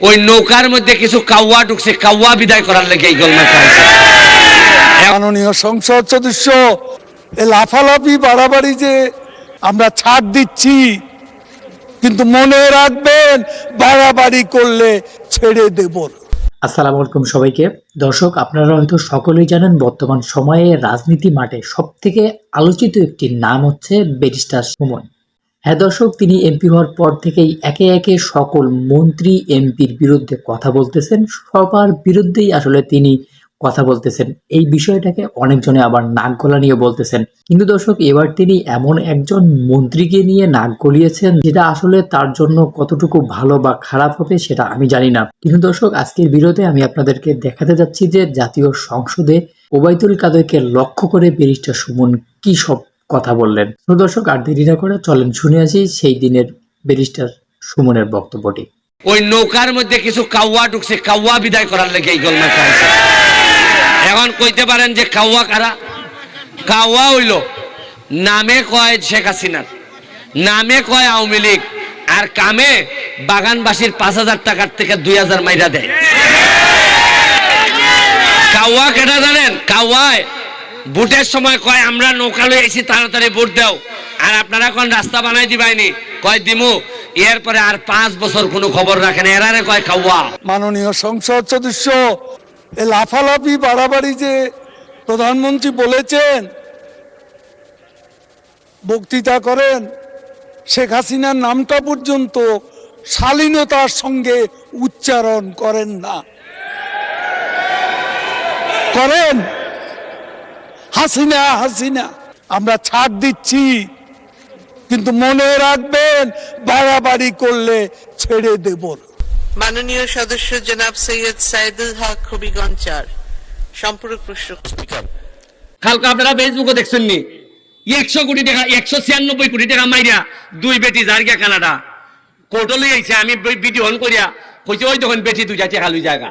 ওই নৌকার মধ্যে কিছু কাউয়া ঢুকছে কাউয়া বিদায় করার লেগে এই হয়েছে মাননীয় সংসদ সদস্য এ লাফালাফি বাড়াবাড়ি যে আমরা ছাড় দিচ্ছি কিন্তু মনে রাখবেন বাড়াবাড়ি করলে ছেড়ে দেব। আসসালামু আলাইকুম সবাইকে। দর্শক আপনারা হয়তো সকলেই জানেন বর্তমান সময়ে রাজনীতি মাঠে সব থেকে আলোচিত একটি নাম হচ্ছে ব্যারিস্টার সুমন। হ্যাঁ দর্শক, তিনি এমপি হওয়ার পর থেকেই একে একে সকল মন্ত্রী এমপির বিরুদ্ধে কথা বলতেছেন। সবার বিরুদ্ধেই আসলে তিনি কথা বলতেছেন। এই বিষয়টাকে অনেকজনে আবার নাক গলা নিয়ে বলতেছেন। কিন্তু দর্শক, এবার তিনি এমন একজন মন্ত্রীকে নিয়ে নাক গলিয়েছেন, যেটা আসলে তার জন্য কতটুকু ভালো বা খারাপ হবে সেটা আমি জানি না। কিন্তু দর্শক, আজকের বিরোধে আমি আপনাদেরকে দেখাতে যাচ্ছি যে জাতীয় সংসদে ওবায়দুল কাদেরকে লক্ষ্য করে ব্যারিস্টার সুমন কি সব কথা বললেন। দর্শক, আর দেরি না করে চলেন শুনে আসি সেই দিনের ব্যারিস্টার সুমনের বক্তব্যটি। ওই নৌকার মধ্যে কিছু কাউয়া ঢুকছে, কাউয়া বিদায় করার লেগে এই হয়েছে এখন কইতে পারেন যে কাউয়া কারা? কাউয়া হইল, নামে কয় শেখ হাসিনার, নামে কয় আওয়ামী লীগ, আর কামে বাগানবাসীর পাঁচ হাজার টাকার থেকে দুই হাজার মাইরা দেয়। কাউয়া কেটা জানেন? কাউয়ায় ভোটের সময় কয়, আমরা নৌকা লই আইছি তাড়াতাড়ি ভোট দাও। আর আপনারা কোন রাস্তা বানাই দিবাইনি? কয়, দিমু। এরপরে আর পাঁচ বছর কোনো খবর রাখেন এরারে কয়, খাওয়া। মাননীয় সংসদ সদস্য, এ লাফালাফি বাড়াবাড়ি যে প্রধানমন্ত্রী বলেছেন, বক্তৃতা করেন, শেখ হাসিনার নামটা পর্যন্ত শালীনতার সঙ্গে উচ্চারণ করেন না। করেন? হাসিনা হাসিনা আমরা ছাড় দিচ্ছি কিন্তু মনে রাখবেন বাড়াবাড়ি করলে ছেড়ে দেব না। মাননীয় সদস্য জনাব সৈয়দ সাইদুল হক হবিগঞ্জ চার। সম্পূরক প্রশ্ন। কালকে আপনারা ফেসবুকে দেখছেন নি একশো কোটি টাকা একশো ছিয়ানব্বই কোটি টাকা মাইরা দুই বেটি জার্গা কানাডা। কোর্টলে আইছে আমি ভিডিও অন করিয়া কইছে ওই তখন বেটি দুইটা টাকা লই জায়গা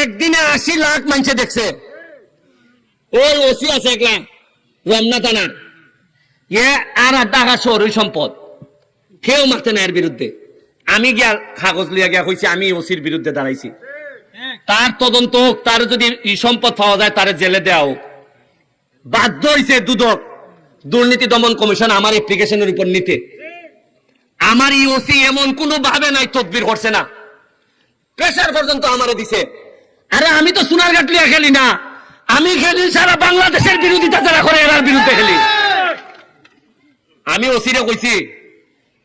একদিনে আশি লাখ মানুষে দেখছে। ওই ওসি আছে একলা রমনা থানা এ আর টাকা শহরই সম্পদ। কেউ মারতে না এর বিরুদ্ধে আমি গিয়া কাগজ লিয়া গিয়া কইছি, আমি ওসির বিরুদ্ধে দাঁড়াইছি। তার তদন্ত হোক তার যদি ই সম্পদ পাওয়া যায় তার জেলে দেওয়া হোক বাধ্য হয়েছে দুদক দুর্নীতি দমন কমিশন আমার অ্যাপ্লিকেশনের উপর নিতে। আমার ইওসি এমন কোনো ভাবে নাই তদবির করছে না। প্রেশার পর্যন্ত আমারে দিছে। আরে আমি তো সোনার গাটলিয়া খেলি না। আমি খেলি সারা বাংলাদেশের বিরোধিতা যারা করে, এরার বিরুদ্ধে খেলি। আমি ওসিরে কইছি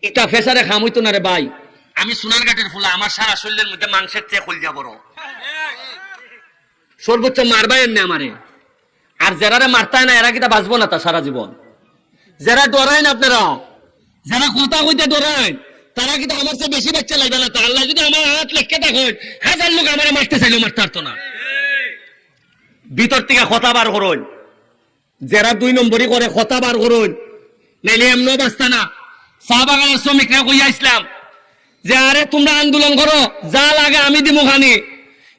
এটা ফেসারে খাম হইতো না রে ভাই। আমি সোনার ঘাটের ফুলা, আমার সারা শরীরের মধ্যে মাংসের চেয়ে খুলজা বড়। সর্বোচ্চ মারবাই এমনি আমারে। আর যারারে মারতায় না, এরা কিটা বাঁচবো না তা সারা জীবন। যারা ডরায় না আপনারা, যারা কথা কইতে ডরায়, তারা কিন্তু আমার চেয়ে বেশি বাচ্চা লাগবে না তার যদি আমার হাত লেখকে দেখেন হাজার লোক আমার মারতে চাইলেও মারতে পারতো না। ভিতর থেকে কথা বার করুন। যারা দুই নম্বরই করে, কথা বার করুন। নাইলে এমনও বাঁচতা না। চা বাগানের শ্রমিকরা কইয়া ইসলাম যে, আরে, তোমরা আন্দোলন করো, যা লাগে আমি দিব খানি।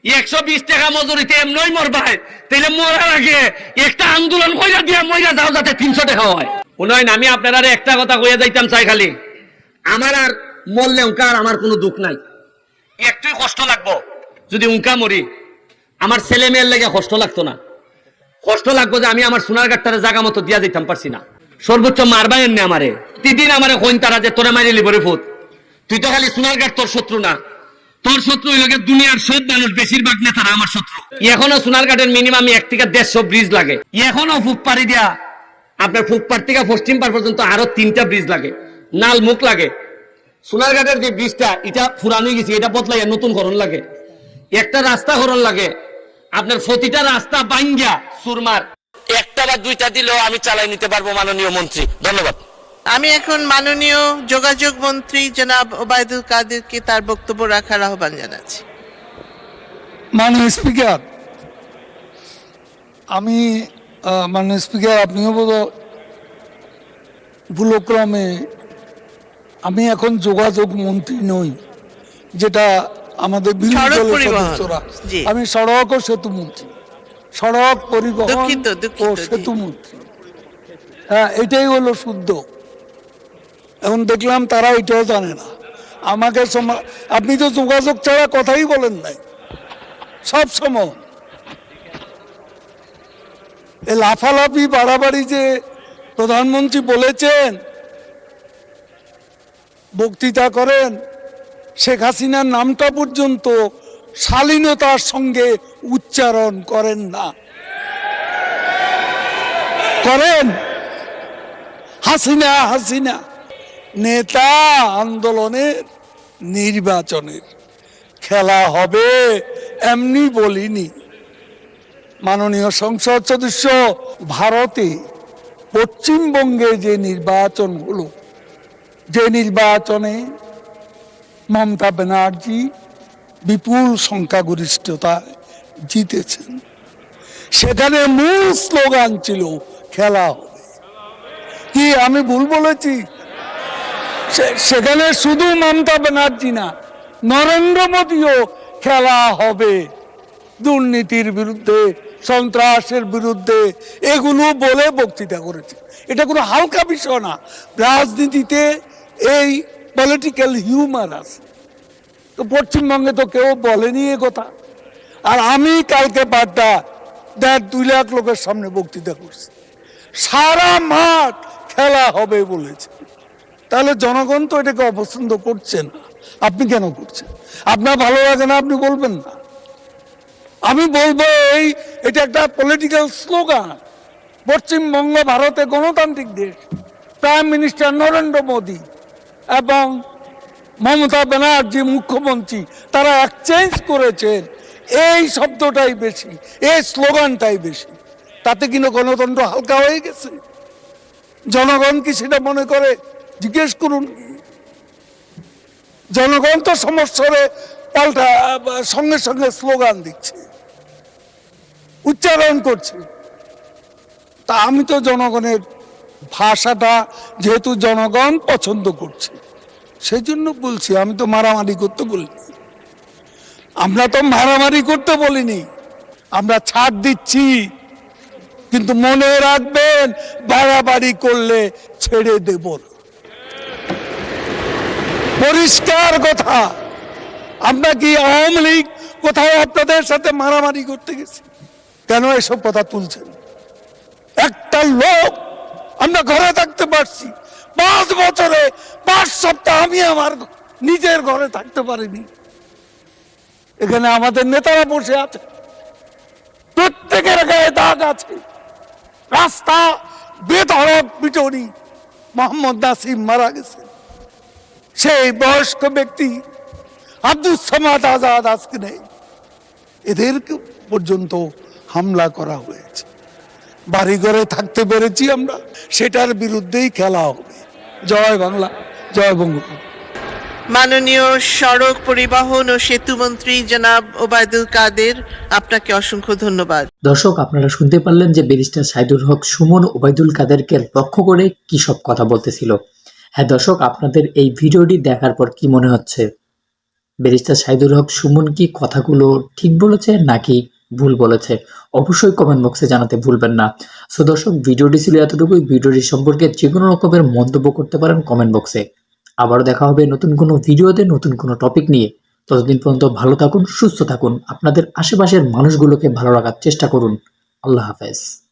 একশো বিশ টাকা মজুরিতে এমনই মরবাই। তাহলে মরার আগে একটা আন্দোলন কইরা দিয়া মইরা যাও, যাতে তিনশো টাকা হয়। উন্নয়ন আমি আপনারা একটা কথা কইয়া যাইতাম চাই খালি। আমার আর মরলে উনকা আর আমার কোনো দুঃখ নাই। একটুই কষ্ট লাগবো। যদি উনকা মরি আমার ছেলে মেয়ের লেগে কষ্ট লাগতো না। কষ্ট লাগবো যে আমি আমার সোনার গাটটারে জায়গা মতো দিয়া দিতাম, পারছি না। সর্বোচ্চ মারবাই এমনি আমারে। প্রতিদিন আমারে কইন তারা যে তোরা মারিলি বরে ফুট তুই তো খালি সোনার গাট তোর শত্রু না। তোর শত্রু দুনিয়ার সব মানুষ, বেশিরভাগ নেতারা আমার শত্রু। এখনও সোনার মিনিমাম এক থেকে দেড়শো ব্রিজ লাগে। এখনও ফুক পাড়ি দিয়া। আপনার ফুকপাড় থেকে পশ্চিম পাড় পর্যন্ত আরও তিনটা ব্রিজ লাগে। নাল মুখ লাগে। সোনার যে ব্রিজটা এটা ফুরানো গেছে, এটা বদলাই নতুন করণ লাগে। একটা রাস্তা করণ লাগে। আপনার প্রতিটা রাস্তা বাইঙ্গা। সুরমার। একটা বা দুইটা দিলেও আমি চালাই নিতে পারব মাননীয় মন্ত্রী। ধন্যবাদ। আমি এখন মাননীয় যোগাযোগ মন্ত্রী জনাব ওবায়দুল কাদেরকে তার বক্তব্য রাখার আহ্বান জানাচ্ছি। মাননীয় স্পিকার আমি মাননীয় স্পিকার আপনিও বোধ ভুলক্রমে আমি এখন যোগাযোগ মন্ত্রী নই যেটা আমাদের বিরোধী দলের সদস্যরা। আমি সড়ক ও সেতু মন্ত্রী সড়ক পরিবহন ও সেতু মন্ত্রী হ্যাঁ এটাই হলো শুদ্ধ। এখন দেখলাম তারা এটাও জানে না। আমাকে আপনি তো যোগাযোগ ছাড়া কথাই বলেন নাই। সব সময়। এ লাফালাফি বাড়াবাড়ি যে প্রধানমন্ত্রী বলেছেন বক্তৃতা করেন শেখ হাসিনার নামটা পর্যন্ত শালীনতার সঙ্গে উচ্চারণ করেন না। করেন? হাসিনা হাসিনা। নেতা আন্দোলনের নির্বাচনের খেলা হবে এমনি বলিনি। মাননীয় সংসদ সদস্য, ভারতে পশ্চিমবঙ্গে যে নির্বাচন হলো যে নির্বাচনে মমতা ব্যানার্জি বিপুল সংখ্যাগরিষ্ঠতা জিতেছেন। সেখানে মূল স্লোগান ছিল, খেলা হবে। কি আমি ভুল বলেছি? সেখানে শুধু মমতা ব্যানার্জি না, নরেন্দ্র মোদীও খেলা হবে। দুর্নীতির বিরুদ্ধে, সন্ত্রাসের বিরুদ্ধে এগুলো বলে বক্তৃতা করেছে। এটা কোনো হালকা বিষয় না। রাজনীতিতে এই পলিটিক্যাল হিউমার আছে। তো পশ্চিমবঙ্গে তো কেউ বলেনি এ কথা। আর আমি কালকে বাড্ডা দেড় দুই লাখ লোকের সামনে বক্তৃতা করছি। সারা মাঠ খেলা হবে বলেছে। তাহলে জনগণ তো এটাকে অপছন্দ করছে না। আপনি কেন করছেন? আপনার ভালো লাগে না, আপনি বলবেন না। আমি বলব এই, এটা একটা পলিটিক্যাল স্লোগান পশ্চিমবঙ্গ ভারতে গণতান্ত্রিক দেশ। প্রাইম মিনিস্টার নরেন্দ্র মোদী এবং মমতা ব্যানার্জি মুখ্যমন্ত্রী, তারা এক্সচেঞ্জ করেছেন। এই শব্দটাই বেশি, এই স্লোগানটাই বেশি। তাতে কিন্তু গণতন্ত্র হালকা হয়ে গেছে? জনগণ কি সেটা মনে করে? জিজ্ঞেস করুন। জনগণ তো সমস্যারে পাল্টা, সঙ্গে সঙ্গে স্লোগান দিচ্ছে, উচ্চারণ করছে। তা আমি তো জনগণের ভাষাটা যেহেতু জনগণ পছন্দ করছে সেই জন্য বলছি, আমি তো মারামারি করতে বলিনি। আমরা তো মারামারি করতে বলিনি, আমরা ছাড় দিচ্ছি, কিন্তু মনে রাখবেন, বাড়াবাড়ি করলে ছেড়ে দেব পরিষ্কার কথা, আমরা কি আওয়ামী লীগ কোথাও আপনাদের সাথে মারামারি করতে গেছি? কেন এসব কথা তুলছেন? একটা লোক আমরা ঘরে থাকতে পারছি। পাঁচ বছরে, পাঁচ সপ্তাহ আমি আমার নিজের ঘরে থাকতে পারিনি। এখানে আমাদের নেতারা বসে আছে। প্রত্যেকের গায়ে দাগ আছে। রাস্তা বেধড়ক পিটনি মোহাম্মদ নাসিম মারা গেছে। সেই বয়স্ক ব্যক্তি আব্দুল সামাদ আজাদ আজকে নেই। এদেরকে পর্যন্ত হামলা করা হয়েছে। বাড়ি ঘরে থাকতে পেরেছি আমরা। সেটার বিরুদ্ধেই খেলা হবে। জয় বাংলা জয় বঙ্গবন্ধু। মাননীয় সড়ক পরিবহন ও সেতু মন্ত্রী জনাব ওবায়দুল কাদের আপনাকে অসংখ্য ধন্যবাদ। দর্শক আপনারা শুনতে পারলেন যে ব্যারিস্টার সাইদুল হক সুমন ওবায়দুল কাদেরকে লক্ষ্য করে কি সব কথা বলতেছিল। হ্যাঁ দর্শক আপনাদের এই ভিডিওটি দেখার পর কি মনে হচ্ছে? ব্যারিস্টার সাইদুল হক সুমন কি কথাগুলো ঠিক বলেছে নাকি ভুল বলেছে। অবশ্যই কমেন্ট বক্সে জানাতে ভুলবেন না। সো দর্শক, ভিডিওটি ছিল এতটুকুই ভিডিওটি সম্পর্কে যে কোনো রকমের মন্তব্য করতে পারেন কমেন্ট বক্সে আবারও দেখা হবে নতুন কোনো ভিডিওতে নতুন কোনো টপিক নিয়ে। ততদিন পর্যন্ত ভালো থাকুন, সুস্থ থাকুন। আপনাদের আশেপাশের মানুষগুলোকে ভালো রাখার চেষ্টা করুন। আল্লাহ হাফেজ।